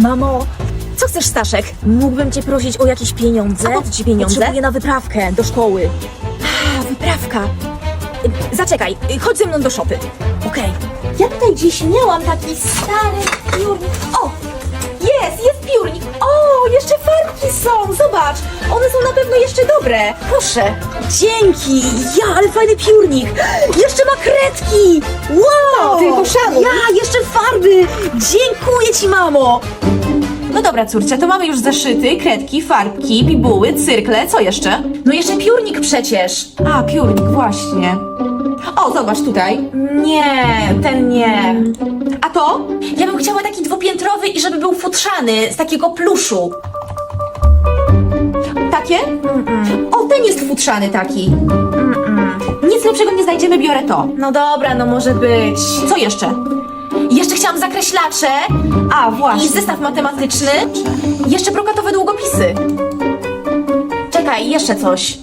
Mamo, co chcesz, Staszek? Mógłbym cię prosić o jakieś pieniądze? A po co ci pieniądze? Potrzebuję na wyprawkę do szkoły. A, wyprawka. Y, Zaczekaj, y, chodź ze mną do szopy. Okej. Ja tutaj gdzieś miałam taki stary piórnik. O! Jest, jest piórnik. O, jeszcze farbki są. Zobacz, one są na pewno jeszcze dobre. Proszę. Dzięki! Ja, ale fajny piórnik! Jeszcze ma kredki! Wow! Tylko farby! Dziękuję ci, mamo! No dobra, córcia, to mamy już zeszyty, kredki, farbki, bibuły, cyrkle, co jeszcze? No jeszcze piórnik przecież! A, piórnik, właśnie. O, zobacz tutaj. Nie, ten nie. A to? Ja bym chciała taki dwupiętrowy i żeby był futrzany, z takiego pluszu. Takie? O, ten jest futrzany taki. Nic lepszego nie znajdziemy, biorę to. No dobra, no może być. Co jeszcze? Jeszcze chciałam zakreślacze A, i właśnie. zestaw matematyczny. Jeszcze brokatowe długopisy. Czekaj, jeszcze coś.